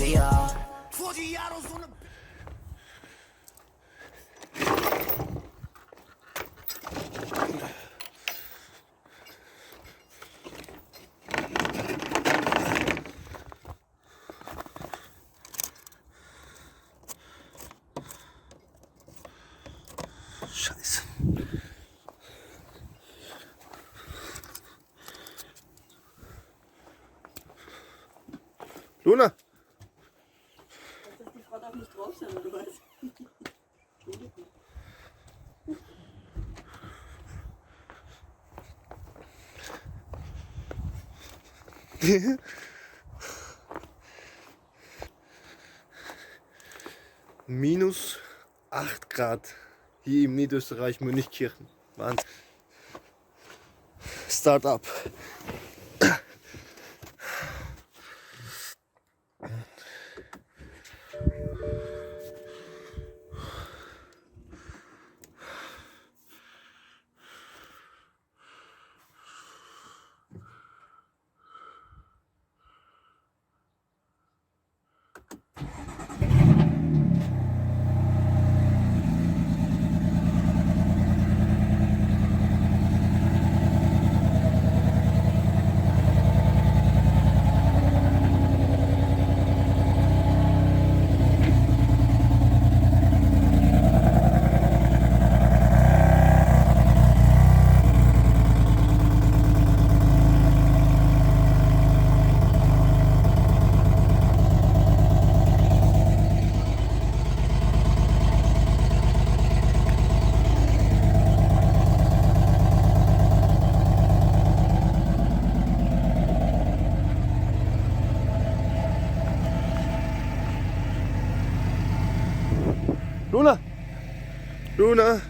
Dior. 40 autos on the Minus 8 Grad hier im Niederösterreich Münchkirchen. Wahnsinn. Start-up. Luna!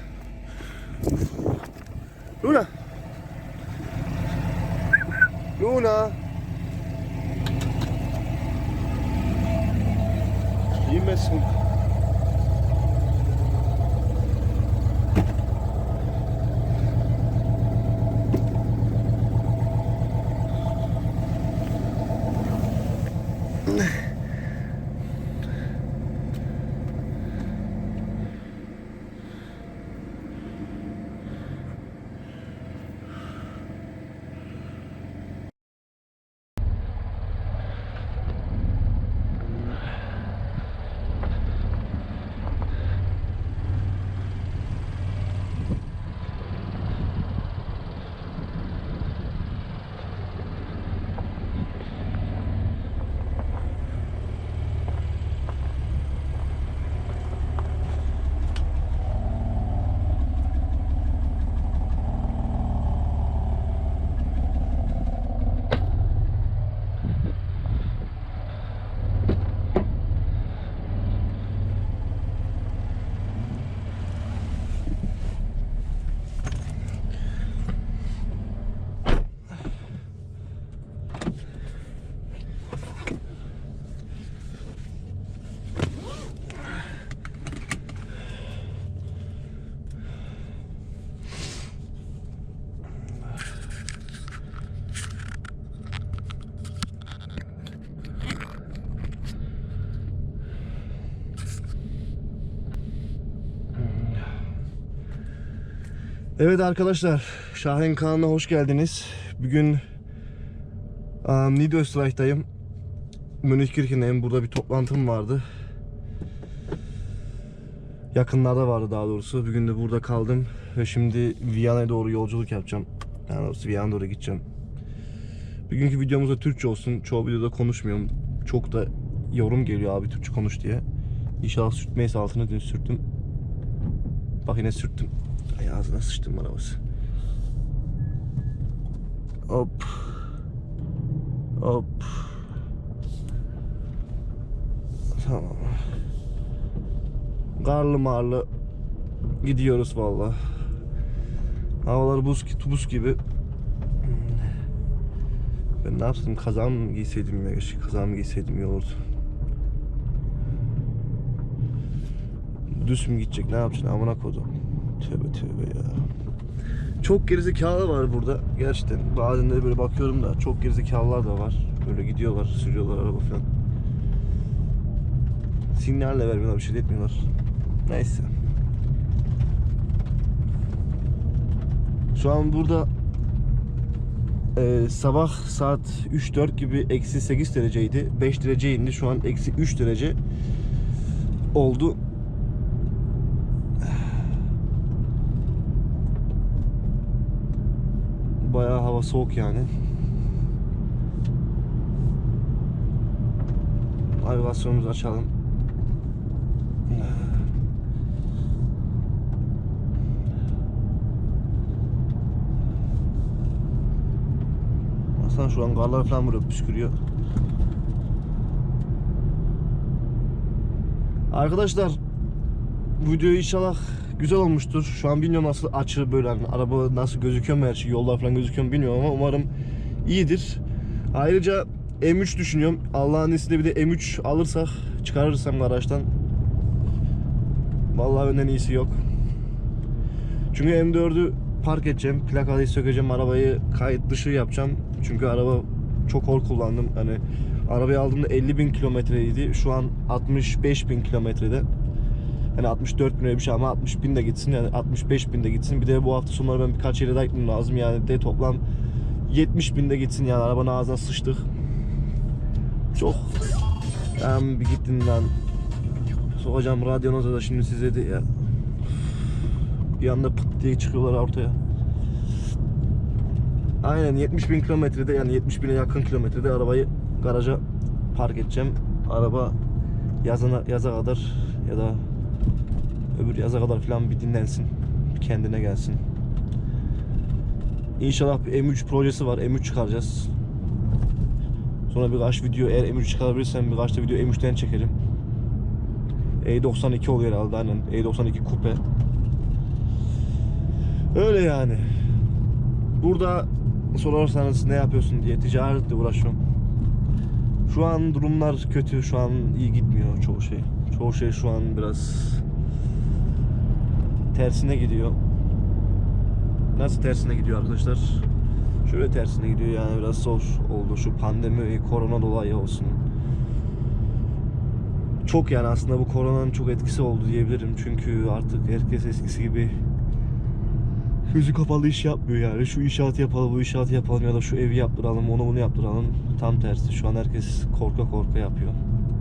Evet arkadaşlar, Şahin kanalına hoş geldiniz. Bugün um, Niederösterreich'tayım. Münihkirchen'deyim. Burada bir toplantım vardı. Yakınlarda vardı daha doğrusu. Bugün de burada kaldım ve şimdi Viyana'ya doğru yolculuk yapacağım. Yani doğrusu Viyana'ya doğru gideceğim. Bugünkü videomuz da Türkçe olsun. Çoğu videoda konuşmuyorum. Çok da yorum geliyor abi Türkçe konuş diye. İnşallah sürtmeyiz altına dün sürttüm. Bak yine sürttüm. Ağzına sıçtım arabası. Hop. Hop. Tamam. Karlı marlı gidiyoruz valla. Havalar buz, buz gibi. Ben ne yapsam kazan mı giyseydim ya kazan mı giyseydim iyi olurdu. Düz mü gidecek ne yapacaksın amına kodum. Tövbe tövbe ya. Çok gerizekalı var burada gerçekten. Bazen de böyle bakıyorum da çok gerizekalılar da var. Böyle gidiyorlar, sürüyorlar araba falan. Sinyalle vermiyorlar bir şey de etmiyorlar. Neyse. Şu an burada e, sabah saat 3-4 gibi eksi 8 dereceydi. 5 derece indi. Şu an eksi 3 derece oldu. Bayağı hava soğuk yani. Navigasyonumuzu açalım. Aslında şu an karlar falan vuruyor, püskürüyor. Arkadaşlar video inşallah güzel olmuştur. Şu an bilmiyorum nasıl açı böyle hani araba nasıl gözüküyor mu her şey yollar falan gözüküyor mu bilmiyorum ama umarım iyidir. Ayrıca M3 düşünüyorum. Allah'ın izniyle bir de M3 alırsak çıkarırsam garajdan. Vallahi önden iyisi yok. Çünkü M4'ü park edeceğim. Plakayı sökeceğim. Arabayı kayıt dışı yapacağım. Çünkü araba çok hor kullandım. Hani arabayı aldığımda 50 bin kilometreydi. Şu an 65 bin kilometrede. Hani 64 bin öyle bir şey ama 60 bin de gitsin yani 65 bin de gitsin. Bir de bu hafta sonları ben birkaç yere daha gitmem lazım. Yani de toplam 70 bin de gitsin yani arabanın ağzına sıçtık. Çok ben bir gittin lan. Sokacağım radyonuza da şimdi size de ya. Bir anda pıt diye çıkıyorlar ortaya. Aynen 70 bin kilometrede yani 70 bine yakın kilometrede arabayı garaja park edeceğim. Araba yazana, yaza kadar ya da öbür yaza kadar falan bir dinlensin. Bir kendine gelsin. İnşallah bir M3 projesi var. M3 çıkaracağız. Sonra birkaç video eğer M3 çıkarabilirsem birkaç da video M3'ten çekerim. E92 oluyor herhalde aynen. E92 kupe. Öyle yani. Burada sorarsanız ne yapıyorsun diye ticaretle uğraşıyorum. Şu an durumlar kötü. Şu an iyi gitmiyor çoğu şey. Çoğu şey şu an biraz tersine gidiyor. Nasıl tersine gidiyor arkadaşlar? Şöyle tersine gidiyor yani biraz zor oldu şu pandemi, korona dolayı olsun. Çok yani aslında bu koronanın çok etkisi oldu diyebilirim. Çünkü artık herkes eskisi gibi gözü kapalı iş yapmıyor yani. Şu inşaatı yapalım, bu inşaatı yapalım ya da şu evi yaptıralım, onu bunu yaptıralım. Tam tersi. Şu an herkes korka korka yapıyor.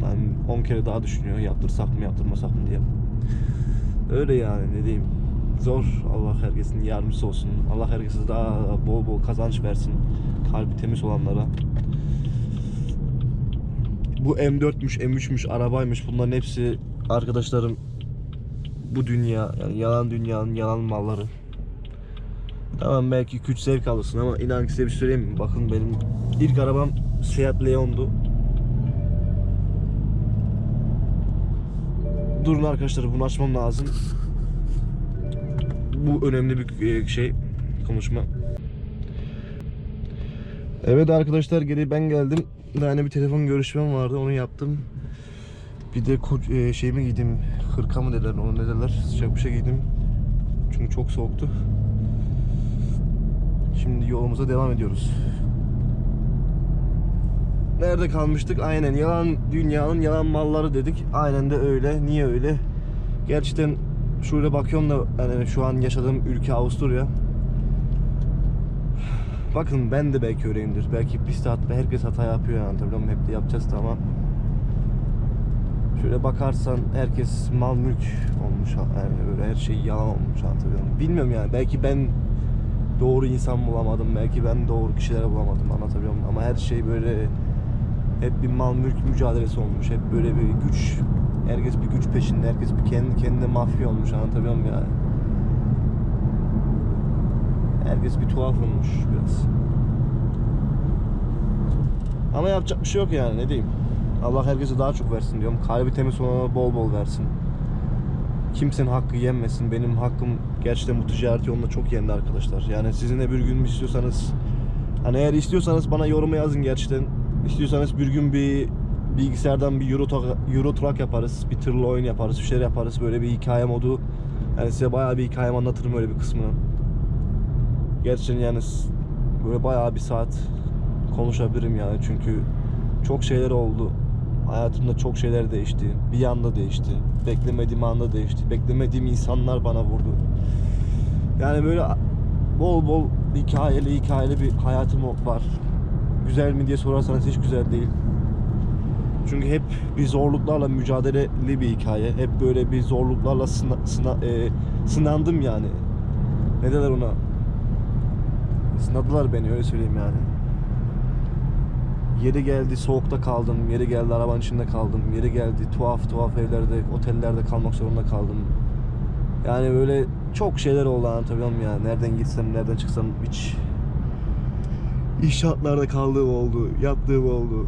Yani 10 kere daha düşünüyor yaptırsak mı yaptırmasak mı diye. Öyle yani ne diyeyim. Zor. Allah herkesin yardımcısı olsun. Allah herkese daha bol bol kazanç versin. Kalbi temiz olanlara. Bu M4'müş, M3'müş, arabaymış bunların hepsi arkadaşlarım bu dünya yani yalan dünyanın yalan malları. Tamam belki güç zevk alırsın ama inan ki size bir şey söyleyeyim mi? Bakın benim ilk arabam Seat Leon'du. Durun arkadaşlar bunu açmam lazım. Bu önemli bir e, şey konuşma. Evet arkadaşlar geri ben geldim. Yani bir telefon görüşmem vardı onu yaptım. Bir de e, şey mi giydim? Hırka mı derler onu ne derler? Sıcak bir şey giydim. Çünkü çok soğuktu. Şimdi yolumuza devam ediyoruz. Nerede kalmıştık? Aynen yalan dünyanın yalan malları dedik. Aynen de öyle. Niye öyle? Gerçekten şöyle bakıyorum da yani şu an yaşadığım ülke Avusturya. Bakın ben de belki öyleyimdir. Belki biz de herkes hata yapıyor yani tabii hep de yapacağız ama şöyle bakarsan herkes mal mülk olmuş yani böyle her şey yalan olmuş anlatabiliyor? Bilmiyorum yani belki ben doğru insan bulamadım belki ben doğru kişileri bulamadım anlatabiliyor? Ama her şey böyle hep bir mal mülk mücadelesi olmuş hep böyle bir güç herkes bir güç peşinde herkes bir kendi kendine mafya olmuş anlatabiliyor muyum yani? Herkes bir tuhaf olmuş biraz. Ama yapacak bir şey yok yani ne diyeyim. Allah herkese daha çok versin diyorum. Kalbi temiz olana bol bol versin. Kimsenin hakkı yenmesin. Benim hakkım gerçekten bu ticaret yolunda çok yendi arkadaşlar. Yani sizin de bir gün istiyorsanız hani eğer istiyorsanız bana yoruma yazın gerçekten. İstiyorsanız bir gün bir bilgisayardan bir Euro, Euro Truck yaparız. Bir tırla oyun yaparız. Bir şeyler yaparız. Böyle bir hikaye modu. Yani size bayağı bir hikayem anlatırım öyle bir kısmını. Gerçekten yani böyle bayağı bir saat konuşabilirim yani çünkü çok şeyler oldu. Hayatımda çok şeyler değişti. Bir anda değişti. Beklemediğim anda değişti. Beklemediğim insanlar bana vurdu. Yani böyle bol bol hikayeli hikayeli bir hayatım var. Güzel mi diye sorarsanız hiç güzel değil. Çünkü hep bir zorluklarla mücadeleli bir hikaye. Hep böyle bir zorluklarla sına, sına- e, sınandım yani. Ne derler ona? Sınadılar beni öyle söyleyeyim yani. Yeri geldi soğukta kaldım, yeri geldi arabanın içinde kaldım, yeri geldi tuhaf tuhaf evlerde, otellerde kalmak zorunda kaldım. Yani böyle çok şeyler oldu anlatabiliyor muyum yani. Nereden gitsem, nereden çıksam hiç iş şartlarda kaldığım oldu, yaptığım oldu.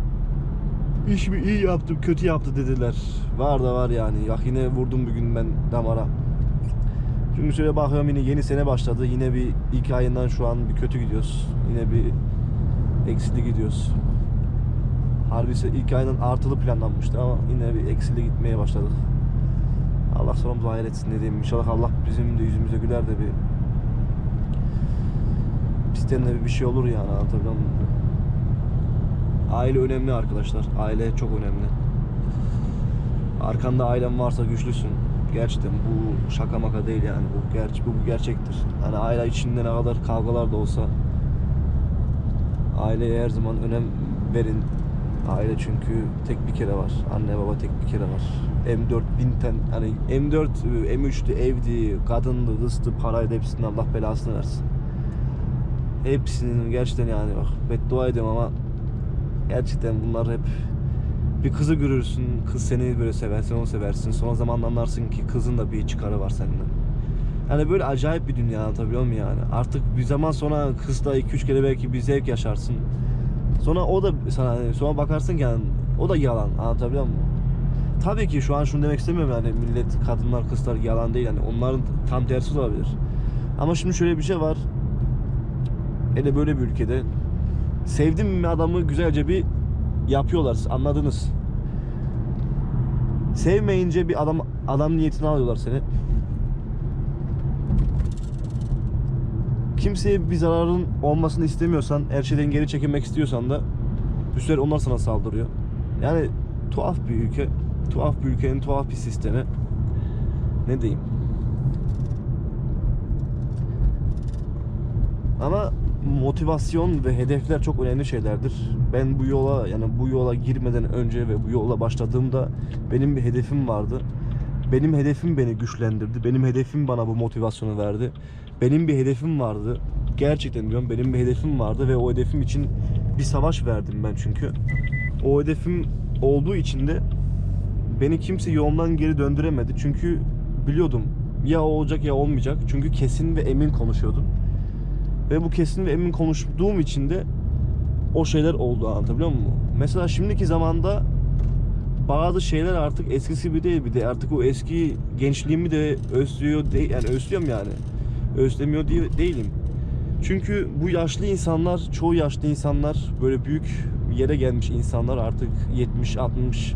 İş mi iyi yaptım, kötü yaptı dediler. Var da var yani. Ya yine vurdum bugün ben damara. Çünkü şöyle bakıyorum yine yeni sene başladı. Yine bir ilk ayından şu an bir kötü gidiyoruz. Yine bir eksili gidiyoruz. Harbi ise ilk ayından artılı planlanmıştı ama yine bir eksili gitmeye başladık. Allah sonumuzu hayır etsin ne diyeyim. İnşallah Allah bizim de yüzümüze güler de bir bizden de bir şey olur yani anlatabiliyor muyum? Aile önemli arkadaşlar. Aile çok önemli. Arkanda ailen varsa güçlüsün. Gerçekten bu şaka maka değil yani. Bu, ger bu, gerçektir. Hani aile içinde ne kadar kavgalar da olsa aileye her zaman önem verin. Aile çünkü tek bir kere var. Anne baba tek bir kere var. M4 binten hani M4 M3'tü evdi, kadındı, kızdı, paraydı hepsinin Allah belasını versin. Hepsinin gerçekten yani bak beddua ediyorum ama gerçekten bunlar hep bir kızı görürsün, kız seni böyle sever, sen onu seversin. Sonra zamanla anlarsın ki kızın da bir çıkarı var senden. Yani böyle acayip bir dünya anlatabiliyor muyum yani? Artık bir zaman sonra kızla 2-3 kere belki bir zevk yaşarsın. Sonra o da sana sonra bakarsın ki yani o da yalan anlatabiliyor muyum? Tabii ki şu an şunu demek istemiyorum yani millet, kadınlar, kızlar yalan değil yani onların tam tersi olabilir. Ama şimdi şöyle bir şey var. Hele böyle bir ülkede sevdim mi adamı güzelce bir yapıyorlar anladınız. Sevmeyince bir adam adam niyetini alıyorlar seni. Kimseye bir zararın olmasını istemiyorsan, her şeyden geri çekilmek istiyorsan da sefer onlar sana saldırıyor. Yani tuhaf bir ülke, tuhaf bir ülkenin tuhaf bir sistemi. Ne diyeyim? Ama motivasyon ve hedefler çok önemli şeylerdir. Ben bu yola yani bu yola girmeden önce ve bu yola başladığımda benim bir hedefim vardı. Benim hedefim beni güçlendirdi. Benim hedefim bana bu motivasyonu verdi. Benim bir hedefim vardı. Gerçekten diyorum benim bir hedefim vardı ve o hedefim için bir savaş verdim ben çünkü. O hedefim olduğu için de beni kimse yolumdan geri döndüremedi. Çünkü biliyordum ya olacak ya olmayacak. Çünkü kesin ve emin konuşuyordum. Ve bu kesin ve emin konuştuğum için de o şeyler oldu anlatabiliyor muyum? Mesela şimdiki zamanda bazı şeyler artık eskisi gibi değil bir de artık o eski gençliğimi de özlüyor değil yani özlüyorum yani. Özlemiyor değil, değilim. Çünkü bu yaşlı insanlar, çoğu yaşlı insanlar böyle büyük yere gelmiş insanlar artık 70 60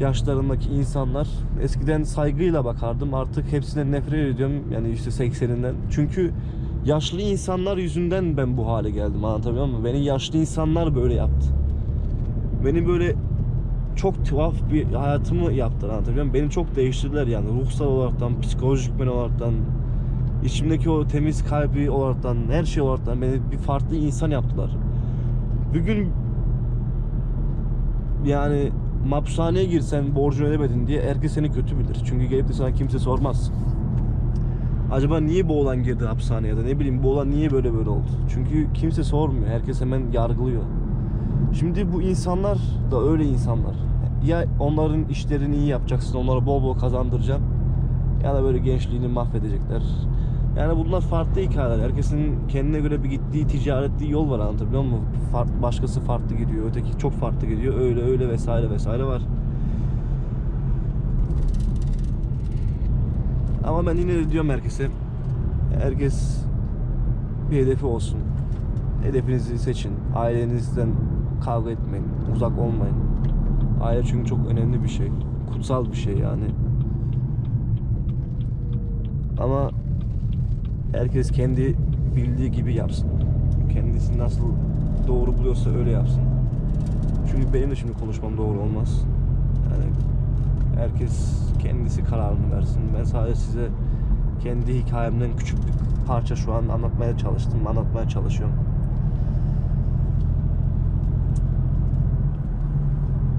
yaşlarındaki insanlar eskiden saygıyla bakardım artık hepsinden nefret ediyorum yani işte 80'inden çünkü yaşlı insanlar yüzünden ben bu hale geldim anlatabiliyor muyum? Beni yaşlı insanlar böyle yaptı. Beni böyle çok tuhaf bir hayatımı yaptılar anlatabiliyor muyum? Beni çok değiştirdiler yani ruhsal olaraktan, psikolojik ben olaraktan, içimdeki o temiz kalbi olaraktan, her şey olaraktan beni bir farklı insan yaptılar. Bugün yani mahpushaneye girsen borcunu ödemedin diye herkes seni kötü bilir. Çünkü gelip de sana kimse sormaz. Acaba niye bu olan girdi hapishaneye ya da ne bileyim bu olan niye böyle böyle oldu? Çünkü kimse sormuyor. Herkes hemen yargılıyor. Şimdi bu insanlar da öyle insanlar. Ya onların işlerini iyi yapacaksın, onlara bol bol kazandıracaksın. Ya da böyle gençliğini mahvedecekler. Yani bunlar farklı hikayeler. Herkesin kendine göre bir gittiği ticaretli yol var anlatabiliyor muyum? Farklı, başkası farklı gidiyor, öteki çok farklı gidiyor. Öyle öyle vesaire vesaire var. Ama ben yine de diyorum herkese herkes bir hedefi olsun. Hedefinizi seçin. Ailenizden kavga etmeyin. Uzak olmayın. Aile çünkü çok önemli bir şey. Kutsal bir şey yani. Ama herkes kendi bildiği gibi yapsın. Kendisi nasıl doğru buluyorsa öyle yapsın. Çünkü benim de şimdi konuşmam doğru olmaz. Yani herkes kendisi kararını versin. Ben sadece size kendi hikayemden küçük bir parça şu an anlatmaya çalıştım, anlatmaya çalışıyorum.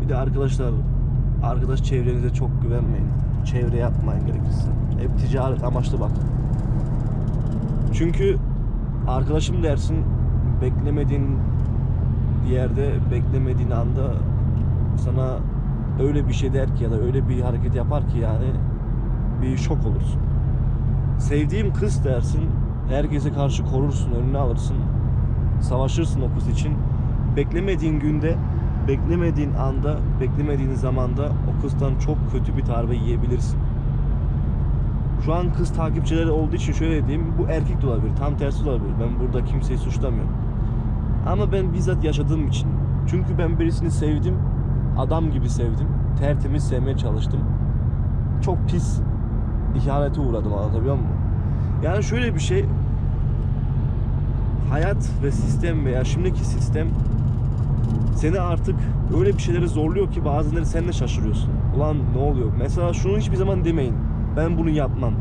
Bir de arkadaşlar, arkadaş çevrenize çok güvenmeyin. Çevre yapmayın gerekirse. Hep ticaret amaçlı bakın. Çünkü arkadaşım dersin beklemediğin yerde beklemediğin anda sana öyle bir şey der ki ya da öyle bir hareket yapar ki yani bir şok olursun. Sevdiğim kız dersin herkese karşı korursun önüne alırsın savaşırsın o kız için beklemediğin günde beklemediğin anda beklemediğin zamanda o kızdan çok kötü bir darbe yiyebilirsin. Şu an kız takipçileri olduğu için şöyle diyeyim bu erkek de olabilir tam tersi de olabilir ben burada kimseyi suçlamıyorum. Ama ben bizzat yaşadığım için. Çünkü ben birisini sevdim. Adam gibi sevdim. Tertemiz sevmeye çalıştım. Çok pis ihanete uğradım anlatabiliyor muyum? Yani şöyle bir şey. Hayat ve sistem veya şimdiki sistem seni artık öyle bir şeylere zorluyor ki bazenleri sen de şaşırıyorsun. Ulan ne oluyor? Mesela şunu hiçbir zaman demeyin. Ben bunu yapmam.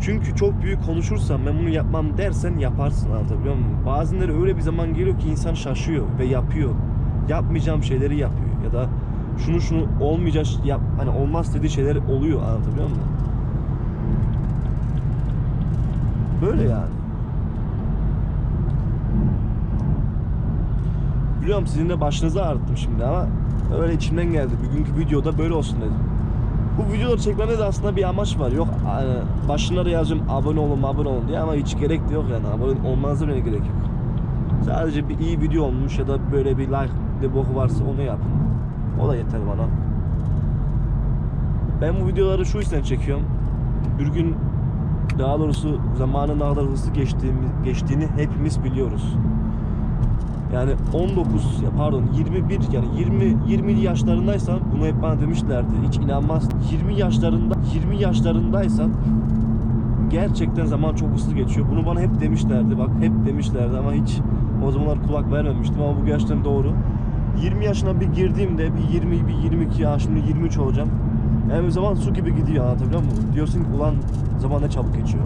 Çünkü çok büyük konuşursan ben bunu yapmam dersen yaparsın anlatabiliyor muyum? Bazenleri öyle bir zaman geliyor ki insan şaşıyor ve yapıyor. Yapmayacağım şeyleri yapıyor ya da şunu şunu olmayacak yap hani olmaz dediği şeyler oluyor anlatabiliyor muyum? Böyle yani. Biliyorum sizin de başınızı ağrıttım şimdi ama öyle içimden geldi. Bugünkü videoda böyle olsun dedim. Bu videoları çekmemde de aslında bir amaç var. Yok hani başına da yazıyorum abone olun abone olun diye ama hiç gerek de yok yani. Abone olmanıza bile gerek yok. Sadece bir iyi video olmuş ya da böyle bir like bir boku varsa onu yapın. O da yeter bana. Ben bu videoları şu yüzden çekiyorum. Bir gün daha doğrusu zamanın kadar hızlı geçtiğini, geçtiğini hepimiz biliyoruz. Yani 19 ya pardon 21 yani 20 20 yaşlarındaysan bunu hep bana demişlerdi. Hiç inanmaz. 20 yaşlarında 20 yaşlarındaysan gerçekten zaman çok hızlı geçiyor. Bunu bana hep demişlerdi. Bak hep demişlerdi ama hiç o zamanlar kulak vermemiştim ama bu gerçekten doğru. 20 yaşına bir girdiğimde bir 20 bir 22 ya şimdi 23 olacağım. Yani zaman su gibi gidiyor anlatabiliyor muyum? Diyorsun ki ulan zaman ne çabuk geçiyor.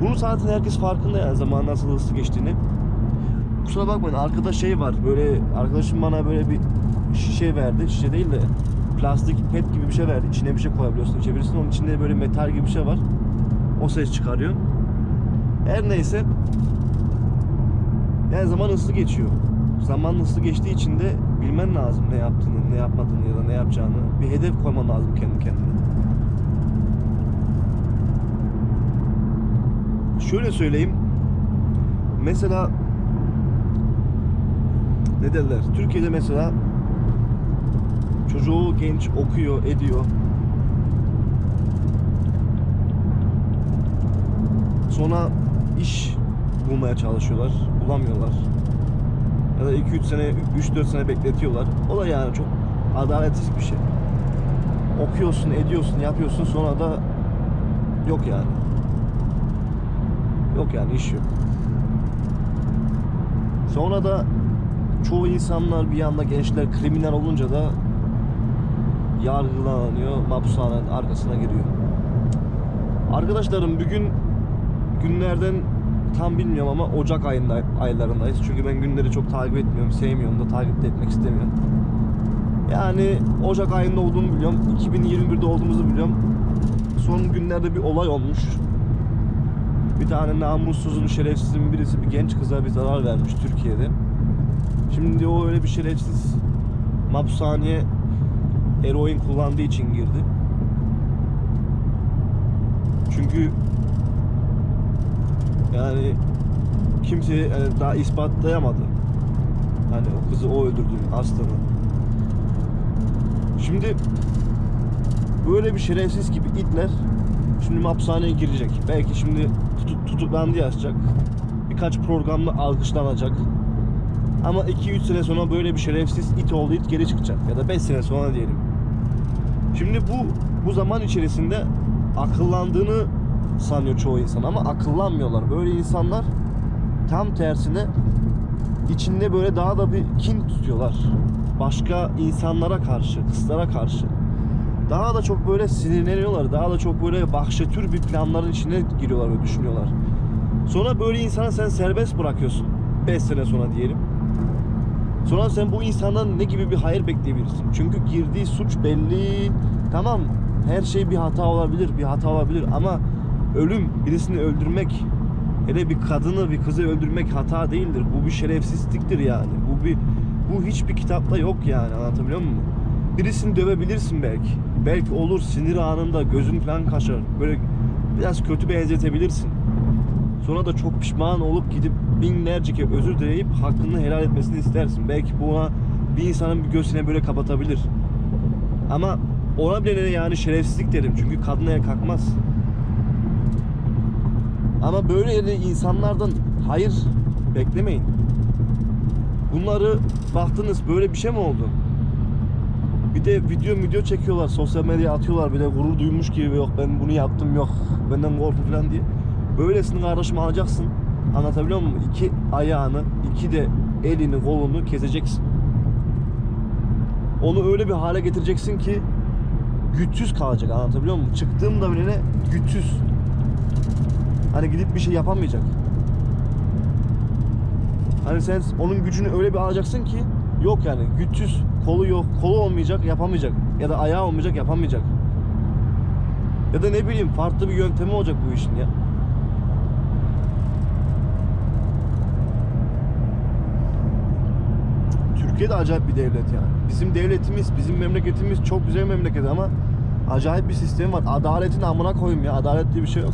Bunu zaten herkes farkında yani zaman nasıl hızlı geçtiğini. Kusura bakmayın arkada şey var böyle arkadaşım bana böyle bir şişe verdi. Şişe değil de plastik pet gibi bir şey verdi. İçine bir şey koyabiliyorsun, içebilirsin. Onun içinde böyle metal gibi bir şey var. O ses çıkarıyor. Her neyse. Yani zaman hızlı geçiyor. Zaman hızlı geçtiği için de bilmen lazım ne yaptığını, ne yapmadığını ya da ne yapacağını. Bir hedef koyman lazım kendi kendine. Şöyle söyleyeyim. Mesela ne derler? Türkiye'de mesela çocuğu genç okuyor, ediyor. Sonra iş bulmaya çalışıyorlar, bulamıyorlar. Ya da 2-3 sene, 3-4 sene bekletiyorlar. O da yani çok adaletsiz bir şey. Okuyorsun, ediyorsun, yapıyorsun sonra da yok yani. Yok yani iş yok. Sonra da çoğu insanlar bir anda gençler kriminal olunca da yargılanıyor, mahpushanenin arkasına giriyor. Arkadaşlarım bugün günlerden tam bilmiyorum ama Ocak ayında aylarındayız. Çünkü ben günleri çok takip etmiyorum, sevmiyorum da takip de etmek istemiyorum. Yani Ocak ayında olduğumu biliyorum. 2021'de olduğumuzu biliyorum. Son günlerde bir olay olmuş. Bir tane namussuzun, şerefsizin birisi bir genç kıza bir zarar vermiş Türkiye'de. Şimdi o öyle bir şerefsiz mahpushaneye eroin kullandığı için girdi. Çünkü yani kimse yani daha ispatlayamadı. Hani o kızı o öldürdü aslanı. Şimdi böyle bir şerefsiz gibi itler şimdi hapishaneye girecek. Belki şimdi tutu- tutuklandı yazacak. Birkaç programda alkışlanacak. Ama 2-3 sene sonra böyle bir şerefsiz it oldu it geri çıkacak. Ya da 5 sene sonra diyelim. Şimdi bu bu zaman içerisinde akıllandığını sanıyor çoğu insan ama akıllanmıyorlar. Böyle insanlar tam tersine içinde böyle daha da bir kin tutuyorlar. başka insanlara karşı, kızlara karşı daha da çok böyle sinirleniyorlar. Daha da çok böyle vahşetür bir planların içine giriyorlar ve düşünüyorlar. Sonra böyle insana sen serbest bırakıyorsun. 5 sene sonra diyelim. Sonra sen bu insandan ne gibi bir hayır bekleyebilirsin? Çünkü girdiği suç belli. Tamam her şey bir hata olabilir, bir hata olabilir ama ölüm, birisini öldürmek, hele bir kadını, bir kızı öldürmek hata değildir. Bu bir şerefsizliktir yani. Bu bir bu hiçbir kitapta yok yani anlatabiliyor muyum? Birisini dövebilirsin belki. Belki olur sinir anında gözün falan kaşar. Böyle biraz kötü benzetebilirsin. Sonra da çok pişman olup gidip binlerce kere özür dileyip hakkını helal etmesini istersin. Belki buna bir insanın bir göğsüne böyle kapatabilir. Ama ona bile yani şerefsizlik derim. Çünkü kadına el kalkmaz. Ama böyle insanlardan hayır beklemeyin. Bunları baktınız böyle bir şey mi oldu? Bir de video video çekiyorlar, sosyal medyaya atıyorlar bir de gurur duymuş gibi yok ben bunu yaptım yok benden korkun falan diye. Böylesini kardeşim alacaksın. Anlatabiliyor muyum? İki ayağını, iki de elini, kolunu keseceksin. Onu öyle bir hale getireceksin ki güçsüz kalacak anlatabiliyor muyum? Çıktığımda bile? Güçsüz. Hani gidip bir şey yapamayacak. Hani sen onun gücünü öyle bir alacaksın ki yok yani güçsüz. Kolu yok, kolu olmayacak, yapamayacak. Ya da ayağı olmayacak, yapamayacak. Ya da ne bileyim farklı bir yöntemi olacak bu işin ya. Türkiye de acayip bir devlet yani. Bizim devletimiz, bizim memleketimiz çok güzel memleket ama acayip bir sistem var. Adaletin amına koyayım ya. Adalet diye bir şey yok.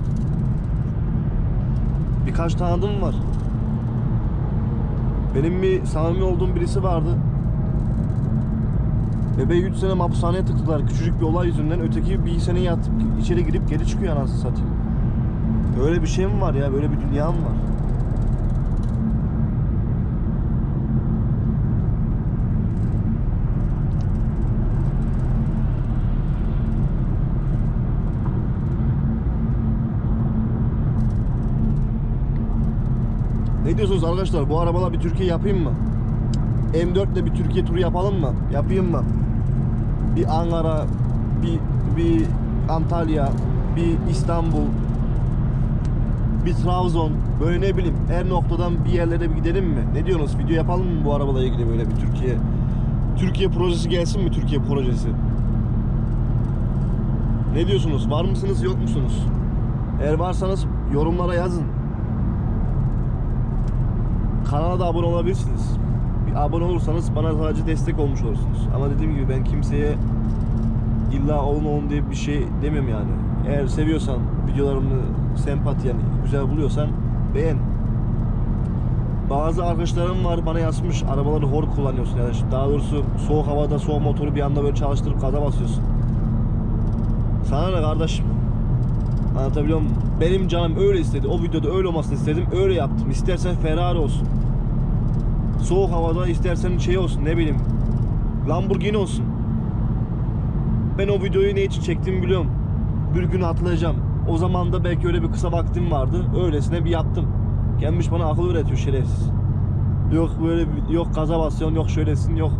Birkaç tanıdığım var. Benim bir samimi olduğum birisi vardı. Bebeği 3 sene hapishaneye tıktılar. Küçücük bir olay yüzünden. Öteki bir sene yatıp içeri girip geri çıkıyor anasını satayım. Öyle bir şey mi var ya? Böyle bir dünya mı var? Diyorsunuz arkadaşlar? Bu arabalar bir Türkiye yapayım mı? M4 ile bir Türkiye turu yapalım mı? Yapayım mı? Bir Ankara, bir bir Antalya, bir İstanbul, bir Trabzon, böyle ne bileyim her noktadan bir yerlere bir gidelim mi? Ne diyorsunuz? Video yapalım mı bu arabayla ilgili böyle bir Türkiye? Türkiye projesi gelsin mi Türkiye projesi? Ne diyorsunuz? Var mısınız yok musunuz? Eğer varsanız yorumlara yazın. Kanala da abone olabilirsiniz. Bir abone olursanız bana sadece destek olmuş olursunuz. Ama dediğim gibi ben kimseye illa olun olun diye bir şey demiyorum yani. Eğer seviyorsan videolarımı sempati yani güzel buluyorsan beğen. Bazı arkadaşlarım var bana yazmış arabaları hor kullanıyorsun yani daha doğrusu soğuk havada soğuk motoru bir anda böyle çalıştırıp gaza basıyorsun. Sana ne kardeşim? Anlatabiliyor muyum? Benim canım öyle istedi. O videoda öyle olmasını istedim. Öyle yaptım. İstersen Ferrari olsun. Soğuk havada istersen şey olsun ne bileyim. Lamborghini olsun. Ben o videoyu ne için çektiğimi biliyorum. Bir gün hatırlayacağım. O zaman da belki öyle bir kısa vaktim vardı. Öylesine bir yaptım. Gelmiş bana akıl öğretiyor şerefsiz. Yok böyle yok gaza basıyorsun, yok şöylesin, yok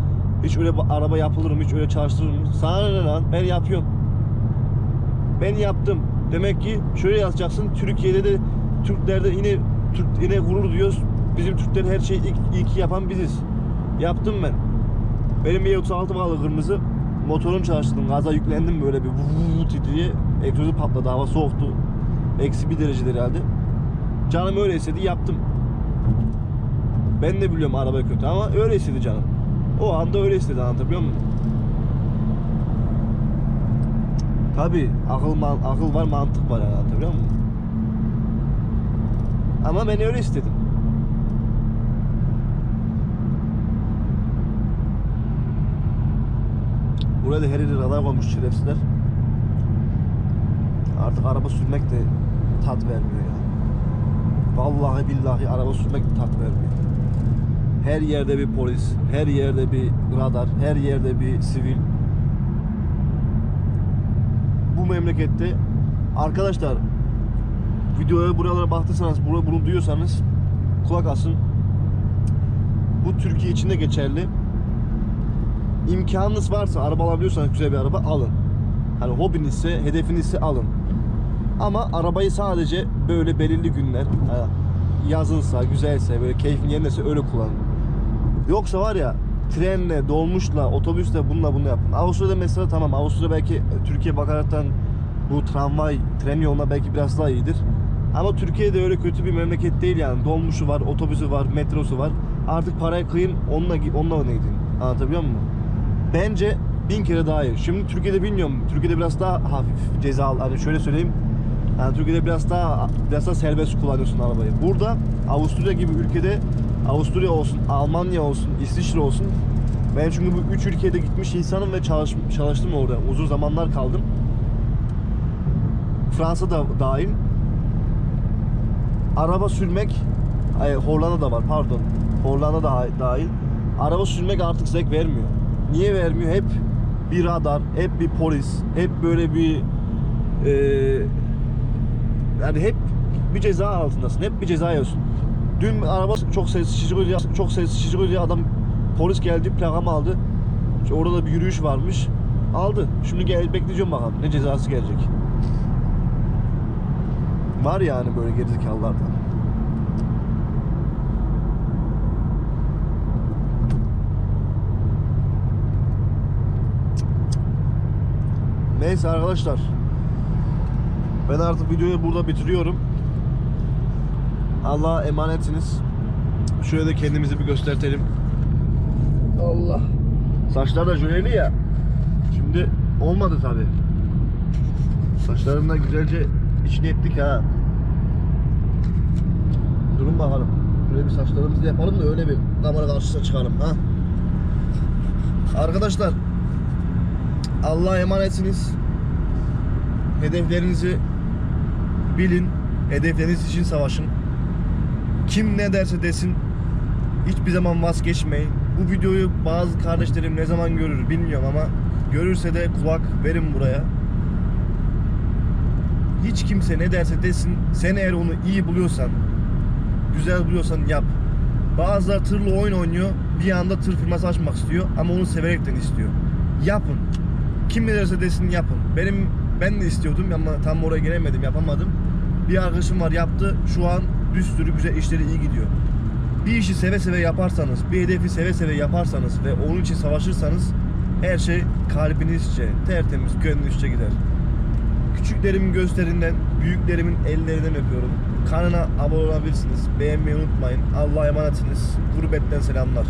hiç öyle araba yapılır mı, hiç öyle çalıştırır mı? Sana ne lan? Ben yapıyorum. Ben yaptım. Demek ki şöyle yazacaksın. Türkiye'de de Türklerde yine Türk yine gurur duyuyoruz. Bizim Türkler her şeyi ilk, ilk yapan biziz. Yaptım ben. Benim bir 36 bağlı kırmızı motorum çalıştırdım. Gaza yüklendim böyle bir vuuu diye. Egzozu patladı. Hava soğuktu. Eksi bir derecedir herhalde. Canım öyle istedi yaptım. Ben de biliyorum araba kötü ama öyle istedi canım. O anda öyle istedi anlatabiliyor muyum? Tabi akıl akıl var mantık var yani anlatabiliyor muyum? Ama ben öyle istedim. Buraya da her yeri radar koymuş şerefsizler. Artık araba sürmek de tat vermiyor ya. Vallahi billahi araba sürmek de tat vermiyor. Her yerde bir polis, her yerde bir radar, her yerde bir sivil. Bu memlekette arkadaşlar videoya buralara baktıysanız, bunu, bunu duyuyorsanız kulak asın. Bu Türkiye için de geçerli. imkanınız varsa araba alabiliyorsanız güzel bir araba alın. Hani hobinizse, hedefinizse alın. Ama arabayı sadece böyle belirli günler, yazınsa, güzelse, böyle keyfin yerindeyse öyle kullanın. Yoksa var ya trenle, dolmuşla, otobüsle bununla bunu yapın. Avusturya'da mesela tamam Avusturya belki Türkiye bakaraktan bu tramvay, tren yoluna belki biraz daha iyidir. Ama Türkiye'de öyle kötü bir memleket değil yani. Dolmuşu var, otobüsü var, metrosu var. Artık paraya kıyın, onunla, onunla öne gidin. Anlatabiliyor muyum? Bence bin kere daha iyi. Şimdi Türkiye'de bilmiyorum. Türkiye'de biraz daha hafif ceza hani şöyle söyleyeyim. Yani Türkiye'de biraz daha biraz daha serbest kullanıyorsun arabayı. Burada Avusturya gibi ülkede Avusturya olsun, Almanya olsun, İsviçre olsun. Ben çünkü bu üç ülkede gitmiş insanım ve çalış, çalıştım orada. Uzun zamanlar kaldım. Fransa da dahil. Araba sürmek, ay, Hollanda da var pardon. Hollanda da dahil. Araba sürmek artık zevk vermiyor. Niye vermiyor? Hep bir radar, hep bir polis, hep böyle bir e, yani hep bir ceza altındasın. Hep bir ceza yiyorsun. Dün araba çok ses şişiriyor, çok ses şişiriyor adam polis geldi plakamı aldı. İşte orada da bir yürüyüş varmış. Aldı. Şimdi gel bekleyeceğim bakalım ne cezası gelecek. Var yani böyle gerizekalılardan. Neyse arkadaşlar. Ben artık videoyu burada bitiriyorum. Allah'a emanetsiniz. Şöyle de kendimizi bir göstertelim. Allah. Saçlar da jöleli ya. Şimdi olmadı tabi. Saçlarımla güzelce içini ettik ha. Durun bakalım. Şöyle bir saçlarımızı yapalım da öyle bir kamera karşısına çıkalım ha. Arkadaşlar Allah'a emanetsiniz. Hedeflerinizi bilin. Hedefleriniz için savaşın. Kim ne derse desin hiçbir zaman vazgeçmeyin. Bu videoyu bazı kardeşlerim ne zaman görür bilmiyorum ama görürse de kulak verin buraya. Hiç kimse ne derse desin sen eğer onu iyi buluyorsan güzel buluyorsan yap. Bazıları tırla oyun oynuyor bir anda tır firması açmak istiyor ama onu severekten istiyor. Yapın. Kim ne derse desin yapın. Benim ben de istiyordum ama tam oraya gelemedim yapamadım. Bir arkadaşım var yaptı şu an bir sürü güzel işleri iyi gidiyor. Bir işi seve seve yaparsanız, bir hedefi seve seve yaparsanız ve onun için savaşırsanız her şey kalbinizce, tertemiz, gönlünüzce gider. Küçüklerimin gözlerinden, büyüklerimin ellerinden öpüyorum. Kanına abone olabilirsiniz. Beğenmeyi unutmayın. Allah'a emanetsiniz. Gurbetten selamlar.